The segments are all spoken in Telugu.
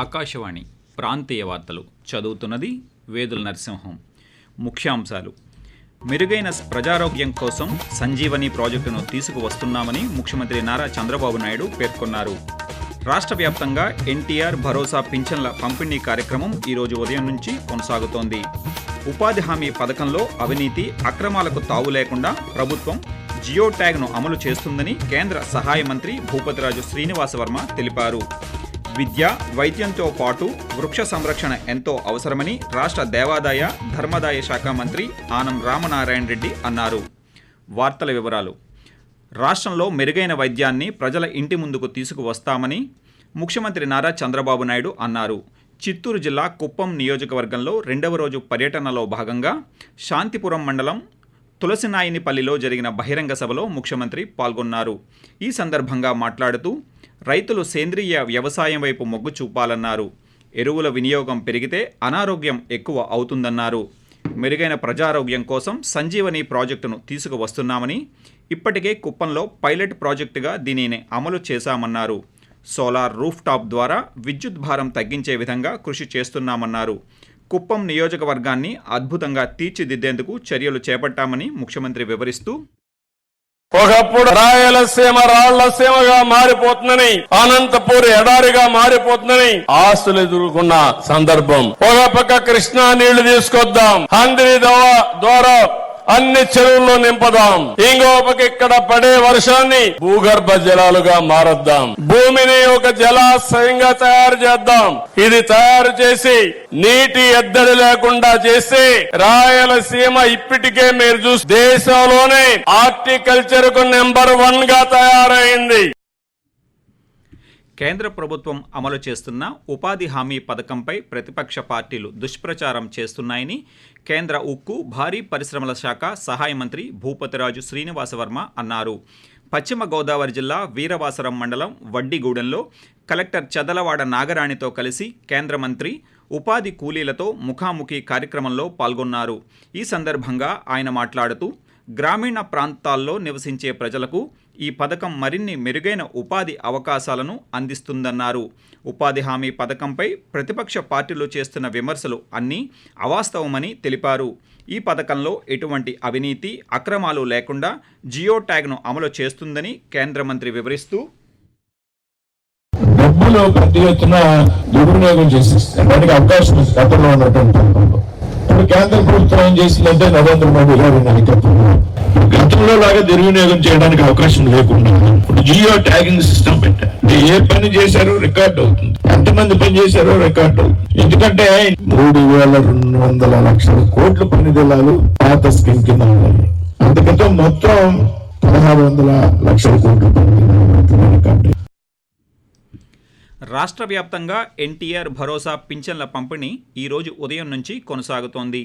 ఆకాశవాణి ప్రాంతీయ వార్తలు చదువుతున్నది వేదుల నరసింహం. ముఖ్యాంశాలు. మెరుగైన ప్రజారోగ్యం కోసం సంజీవని ప్రాజెక్టును తీసుకువస్తున్నామని ముఖ్యమంత్రి నారా చంద్రబాబు నాయుడు పేర్కొన్నారు. రాష్ట్ర వ్యాప్తంగా ఎన్టీఆర్ భరోసా పింఛన్ల పంపిణీ కార్యక్రమం ఈరోజు ఉదయం నుంచి కొనసాగుతోంది. ఉపాధి హామీ పథకంలో అవినీతి అక్రమాలకు తావు లేకుండా ప్రభుత్వం జియో ట్యాగ్ను అమలు చేస్తుందని కేంద్ర సహాయ మంత్రి భూపతిరాజు శ్రీనివాసవర్మ తెలిపారు. విద్య వైద్యంతో పాటు వృక్ష సంరక్షణ ఎంతో అవసరమని రాష్ట్ర దేవాదాయ ధర్మాదాయ శాఖ మంత్రి ఆనం రామనారాయణ రెడ్డి అన్నారు. వార్తల వివరాలు. రాష్ట్రంలో మెరుగైన వైద్యాన్ని ప్రజల ఇంటి ముందుకు తీసుకువస్తామని ముఖ్యమంత్రి నారా చంద్రబాబు నాయుడు అన్నారు. చిత్తూరు జిల్లా కుప్పం నియోజకవర్గంలో రెండవ రోజు పర్యటనలో భాగంగా శాంతిపురం మండలం తులసినాయినిపల్లిలో జరిగిన బహిరంగ సభలో ముఖ్యమంత్రి పాల్గొన్నారు. ఈ సందర్భంగా మాట్లాడుతూ రైతులు సేంద్రియ వ్యవసాయం వైపు మొగ్గు చూపాలన్నారు. ఎరువుల వినియోగం పెరిగితే అనారోగ్యం ఎక్కువ అవుతుందన్నారు. మెరుగైన ప్రజారోగ్యం కోసం సంజీవని ప్రాజెక్టును తీసుకువస్తున్నామని ఇప్పటికే కుప్పంలో పైలట్ ప్రాజెక్టుగా దీనిని అమలు చేశామన్నారు. సోలార్ రూఫ్ టాప్ ద్వారా విద్యుత్ భారం తగ్గించే విధంగా కృషి చేస్తున్నామన్నారు. కుప్పం నియోజకవర్గాన్ని అద్భుతంగా తీర్చిదిద్దేందుకు చర్యలు చేపట్టామని ముఖ్యమంత్రి వివరిస్తూ ఒకప్పుడు రాయలసీమ రాళ్ళసీమగా మారిపోతుందని అనంతపూర్ ఎడారిగా మారిపోతుందని ఆస్తులు ఎదుర్కొన్న సందర్భం. ఒక పక్క కృష్ణా నీళ్ళు తీసుకొద్దాం. హంద్రి ద్వారా అన్ని చెరువుల్లో నింపదాం. ఇంకో ఇక్కడ పడే వర్షాన్ని భూగర్భ జలాలుగా మారద్దాం. భూమిని ఒక జలాశయంగా తయారు చేద్దాం. ఇది తయారు చేసి నీటి ఎద్దడి లేకుండా చేసి రాయలసీమ ఇప్పటికే మీరు చూసి దేశంలోనే హార్టికల్చర్కు నెంబర్ వన్గా తయారైంది. కేంద్ర ప్రభుత్వం అమలు చేస్తున్న ఉపాధి హామీ పథకంపై ప్రతిపక్ష పార్టీలు దుష్ప్రచారం చేస్తున్నాయని కేంద్ర ఉక్కు భారీ పరిశ్రమల శాఖ సహాయ మంత్రి భూపతిరాజు శ్రీనివాసవర్మ అన్నారు. పశ్చిమ గోదావరి జిల్లా వీరవాసరం మండలం వడ్డిగూడెంలో కలెక్టర్ చదలవాడ నాగరాణితో కలిసి కేంద్ర మంత్రి ఉపాధి కూలీలతో ముఖాముఖి కార్యక్రమంలో పాల్గొన్నారు. ఈ సందర్భంగా ఆయన మాట్లాడుతూ గ్రామీణ ప్రాంతాల్లో నివసించే ప్రజలకు ఈ పథకం మరిన్ని మెరుగైన ఉపాధి అవకాశాలను అందిస్తుందన్నారు. ఉపాధి హామీ పథకంపై ప్రతిపక్ష పార్టీలు చేస్తున్న విమర్శలు అన్నీ అవాస్తవమని తెలిపారు. ఈ పథకంలో ఎటువంటి అవినీతి అక్రమాలు లేకుండా జియో ట్యాగ్ను అమలు చేస్తుందని కేంద్ర మంత్రి వివరిస్తూ డబ్బులు పెద్ద ఎత్తున దుర్వినియోగం చేసేస్తారు దానికి అవకాశం గతంలో ఉన్నటువంటి ఇప్పుడు కేంద్ర ప్రభుత్వం ఏం చేసిందంటే నరేంద్ర మోడీ గారు నాయకత్వంలో గతంలో లాగా దుర్వినియోగం చేయడానికి అవకాశం లేకుండా ఇప్పుడు జియో ట్యాగింగ్ సిస్టమ్ పెట్టారు ఏ పని చేశారో రికార్డ్ అవుతుంది. ఎంతమంది పని చేశారో రికార్డ్ అవుతుంది. ఎందుకంటే మూడు వేల రెండు వందల లక్షల కోట్ల పనిదిలాలు పాత స్కీమ్ కింద ఉన్నాయి. అందుకంటే మొత్తం పదహారు వందల లక్షల కోట్ల పని రికార్డు రాష్ట్ర వ్యాప్తంగా ఎన్టీఆర్ భరోసా పింఛన్ల పంపిణీ ఈరోజు ఉదయం నుంచి కొనసాగుతోంది.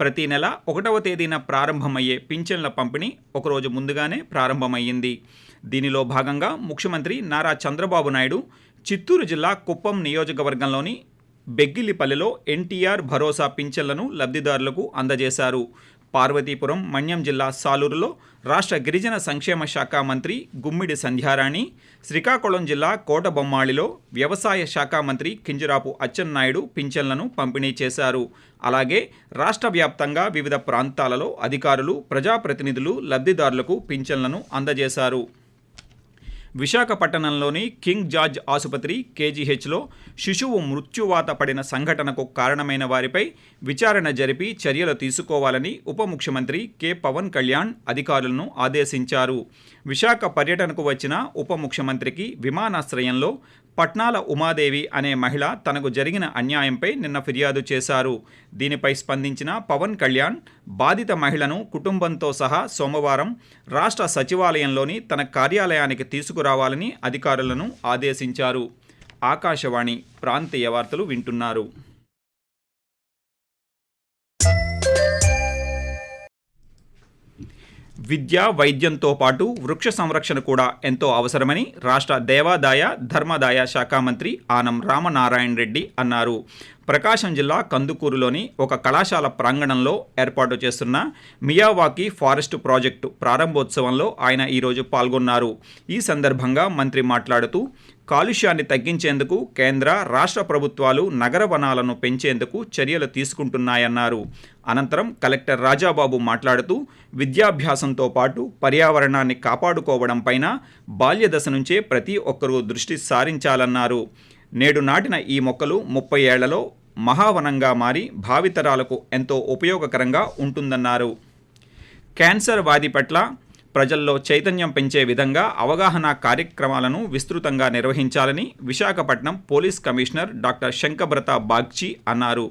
ప్రతి నెల ఒకటవ తేదీన ప్రారంభమయ్యే పింఛన్ల పంపిణీ ఒకరోజు ముందుగానే ప్రారంభమయ్యింది. దీనిలో భాగంగా ముఖ్యమంత్రి నారా చంద్రబాబు నాయుడు చిత్తూరు జిల్లా కుప్పం నియోజకవర్గంలోని బెగ్గిలిపల్లిలో ఎన్టీఆర్ భరోసా పింఛన్లను లబ్ధిదారులకు అందజేశారు. పార్వతీపురం మన్యం జిల్లా సాలూరులో రాష్ట్ర గిరిజన సంక్షేమ శాఖ మంత్రి గుమ్మిడి సంధ్యారాణి శ్రీకాకుళం జిల్లా కోటబొమ్మాళిలో వ్యవసాయ శాఖ మంత్రి కింజరాపు అచ్చెన్నాయుడు పింఛన్లను పంపిణీ చేశారు. అలాగే రాష్ట్ర వ్యాప్తంగా వివిధ ప్రాంతాలలో అధికారులు ప్రజాప్రతినిధులు లబ్ధిదారులకు పింఛన్లను అందజేశారు. విశాఖపట్టణంలోని కింగ్ జార్జ్ ఆసుపత్రి కేజీహెచ్లో శిశువు మృత్యువాత పడిన సంఘటనకు కారణమైన వారిపై విచారణ జరిపి చర్యలు తీసుకోవాలని ఉప ముఖ్యమంత్రి కె. పవన్ కళ్యాణ్ అధికారులను ఆదేశించారు. విశాఖ పర్యటనకు వచ్చిన ఉప ముఖ్యమంత్రికి విమానాశ్రయంలో పట్నాల ఉమాదేవి అనే మహిళ తనకు జరిగిన అన్యాయంపై నిన్న ఫిర్యాదు చేశారు. దీనిపై స్పందించిన పవన్ కళ్యాణ్ బాధిత మహిళను కుటుంబంతో సహా సోమవారం రాష్ట్ర సచివాలయంలోని తన కార్యాలయానికి తీసుకురావాలని అధికారులను ఆదేశించారు. ఆకాశవాణి ప్రాంతీయ వార్తలు వింటున్నారు. విద్య వైద్యంతో పాటు వృక్ష సంరక్షణ కూడా ఎంతో అవసరమని రాష్ట్ర దేవాదాయ ధర్మాదాయ శాఖ మంత్రి ఆనం రామనారాయణ రెడ్డి అన్నారు. ప్రకాశం జిల్లా కందుకూరులోని ఒక కళాశాల ప్రాంగణంలో ఏర్పాటు చేస్తున్న మియావాకి ఫారెస్ట్ ప్రాజెక్టు ప్రారంభోత్సవంలో ఆయన ఈరోజు పాల్గొన్నారు. ఈ సందర్భంగా మంత్రి మాట్లాడుతూ కాలుష్యాన్ని తగ్గించేందుకు కేంద్ర రాష్ట్ర ప్రభుత్వాలు నగర వనాలను పెంచేందుకు చర్యలు తీసుకుంటున్నాయన్నారు. అనంతరం కలెక్టర్ రాజాబాబు మాట్లాడుతూ విద్యాభ్యాసంతో పాటు పర్యావరణాన్ని కాపాడుకోవడం పైన బాల్యదశ నుంచే ప్రతి ఒక్కరూ దృష్టి సారించాలన్నారు. నేడు నాటిన ఈ మొక్కలు ముప్పై ఏళ్ళలో మహావనంగా మారి భావితరాలకు ఎంతో ఉపయోగకరంగా ఉంటుందన్నారు. క్యాన్సర్ వ్యాధి పట్ల ప్రజల్లో చైతన్యం పెంచే విధంగా అవగాహన కార్యక్రమాలను విస్తృతంగా నిర్వహించాలని Visakhapatnam police commissioner doctor Shankhabrata Bagchi అన్నారు.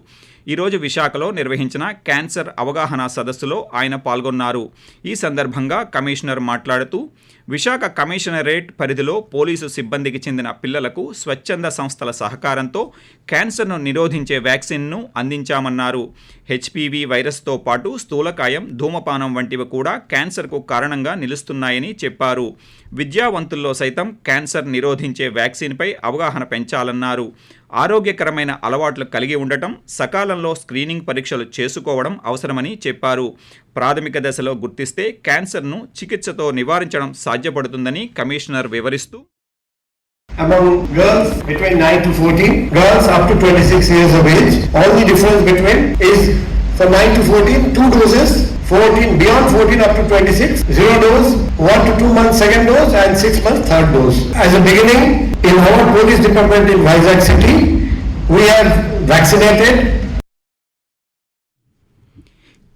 ఈరోజు విశాఖలో నిర్వహించిన క్యాన్సర్ అవగాహన సదస్సులో ఆయన పాల్గొన్నారు. ఈ సందర్భంగా కమిషనర్ మాట్లాడుతూ విశాఖ కమిషనరేట్ పరిధిలో పోలీసు సిబ్బందికి చెందిన పిల్లలకు స్వచ్ఛంద సంస్థల సహకారంతో క్యాన్సర్ను నిరోధించే వ్యాక్సిన్ను అందించామన్నారు. హెచ్పివి వైరస్తో పాటు స్థూలకాయం ధూమపానం వంటివి కూడా క్యాన్సర్కు కారణంగా నిలుస్తున్నాయని చెప్పారు. విద్యావంతుల్లో సైతం క్యాన్సర్ నిరోధించే వ్యాక్సిన్పై అవగాహన పెంచాలన్నారు. ఆరోగ్యకరమైన అలవాట్లు కలిగి ఉండటం సకాలంలో స్క్రీనింగ్ పరీక్షలు చేసుకోవడం అవసరమని చెప్పారు ప్రాథమిక దశలో గుర్తిస్తే క్యాన్సర్ను చికిత్సతో నివారించడం సాధ్యపడుతుందని కమిషనర్ వివరిస్తూ among girls between 9 to 14, girls up to 26 years of age. All the difference between is for 9 to 14, two doses, 14, beyond 14 up to 26, zero dose, 1 to 2 months second dose and 6 months third dose. As a beginning, in our police department in Vizag city, we have vaccinated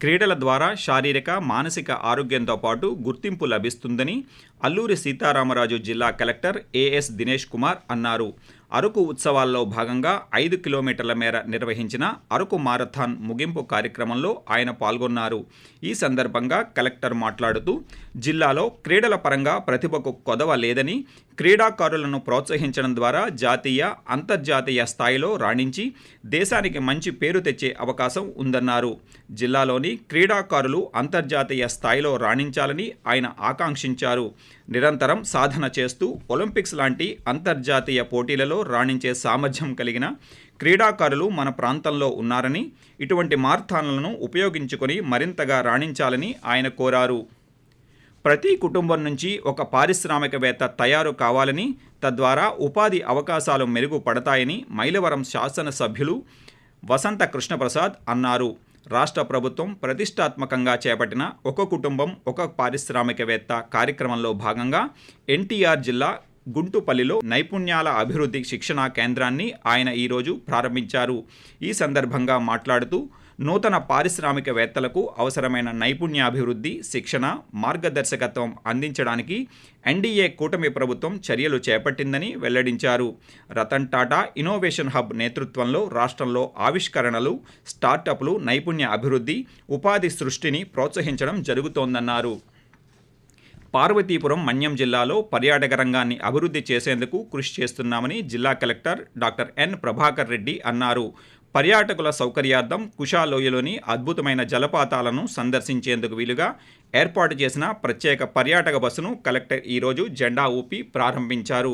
క్రీడల ద్వారా శారీరక మానసిక ఆరోగ్యంతో పాటు గుర్తింపు లభిస్తుందని అల్లూరి సీతారామరాజు జిల్లా కలెక్టర్ ఏఎస్ దినేష్ కుమార్ అన్నారు అరకు ఉత్సవాల్లో భాగంగా ఐదు కిలోమీటర్ల మేర నిర్వహించిన అరకు మారథాన్ ముగింపు కార్యక్రమంలో ఆయన పాల్గొన్నారు. ఈ సందర్భంగా కలెక్టర్ మాట్లాడుతూ జిల్లాలో క్రీడల పరంగా ప్రతిభకు కొదవ లేదని క్రీడాకారులను ప్రోత్సహించడం ద్వారా జాతీయ అంతర్జాతీయ స్థాయిలో రాణించి దేశానికి మంచి పేరు తెచ్చే అవకాశం ఉందన్నారు. జిల్లాలోని క్రీడాకారులు అంతర్జాతీయ స్థాయిలో రాణించాలని ఆయన ఆకాంక్షించారు. నిరంతరం సాధన చేస్తూ ఒలింపిక్స్ లాంటి అంతర్జాతీయ పోటీలలో రాణించే సామర్థ్యం కలిగిన క్రీడాకారులు మన ప్రాంతంలో ఉన్నారని ఇటువంటి మార్తాలను ఉపయోగించుకొని మరింతగా రాణించాలని ఆయన కోరారు. ప్రతి కుటుంబం నుంచి ఒక పారిశ్రామికవేత్త తయారు కావాలని తద్వారా ఉపాధి అవకాశాలు మెరుగుపడతాయని మైలవరం శాసనసభ్యులు వసంత కృష్ణప్రసాద్ అన్నారు. రాష్ట్ర ప్రభుత్వం ప్రతిష్టాత్మకంగా చేపట్టిన ఒక కుటుంబం ఒక పారిశ్రామికవేత్త కార్యక్రమంలో భాగంగా ఎన్టీఆర్ జిల్లా గుంటుపల్లిలో నైపుణ్యాల అభివృద్ధి శిక్షణా కేంద్రాన్ని ఆయన ఈరోజు ప్రారంభించారు. ఈ సందర్భంగా మాట్లాడుతూ నూతన పారిశ్రామికవేత్తలకు అవసరమైన నైపుణ్యాభివృద్ధి శిక్షణ మార్గదర్శకత్వం అందించడానికి ఎన్డీఏ కూటమి ప్రభుత్వం చర్యలు చేపట్టిందని వెల్లడించారు. రతన్ టాటా ఇన్నోవేషన్ హబ్ నేతృత్వంలో రాష్ట్రంలో ఆవిష్కరణలు స్టార్టప్లు నైపుణ్య అభివృద్ధి ఉపాధి సృష్టిని ప్రోత్సహించడం జరుగుతోందన్నారు. పార్వతీపురం మన్యం జిల్లాలో పర్యాటక రంగాన్ని అభివృద్ధి చేసేందుకు కృషి చేస్తున్నామని జిల్లా collector doctor N Prabhakar Reddy అన్నారు. పర్యాటకుల సౌకర్యార్థం కుషాలోయలోని అద్భుతమైన జలపాతాలను సందర్శించేందుకు వీలుగా ఏర్పాటు చేసిన ప్రత్యేక పర్యాటక బస్సును కలెక్టర్ ఈరోజు జెండా ఊపి ప్రారంభించారు.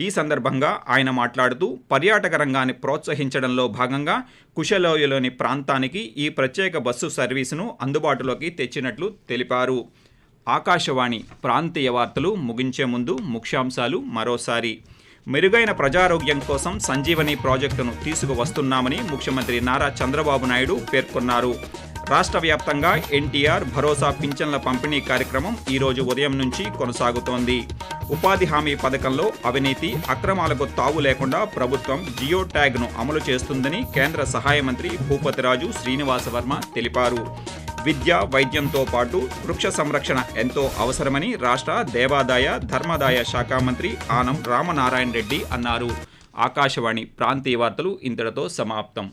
ఈ సందర్భంగా ఆయన మాట్లాడుతూ పర్యాటక రంగాన్ని ప్రోత్సహించడంలో భాగంగా కుషలోయలోని ప్రాంతానికి ఈ ప్రత్యేక బస్సు సర్వీసును అందుబాటులోకి తెచ్చినట్లు తెలిపారు. ఆకాశవాణి ప్రాంతీయ వార్తలు ముగించే ముందు ముఖ్యాంశాలు మరోసారి. మెరుగైన ప్రజారోగ్యం కోసం సంజీవని ప్రాజెక్టును తీసుకువస్తున్నామని ముఖ్యమంత్రి నారా చంద్రబాబు నాయుడు పేర్కొన్నారు. రాష్ట్ర వ్యాప్తంగా ఎన్టీఆర్ భరోసా పింఛన్ల పంపిణీ కార్యక్రమం ఈరోజు ఉదయం నుంచి కొనసాగుతోంది. ఉపాధి హామీ పథకంలో అవినీతి అక్రమాలకు తావు లేకుండా ప్రభుత్వం జియో ట్యాగ్ను అమలు చేస్తుందని కేంద్ర సహాయ మంత్రి భూపతిరాజు శ్రీనివాసవర్మ తెలిపారు. విద్య వైద్యంతో పాటు వృక్ష సంరక్షణ ఎంతో అవసరమని రాష్ట్ర దేవాదాయ ధర్మాదాయ శాఖ మంత్రి ఆనం రామనారాయణ రెడ్డి అన్నారు. ఆకాశవాణి ప్రాంతీయ వార్తలు ఇంతటితో సమాప్తం.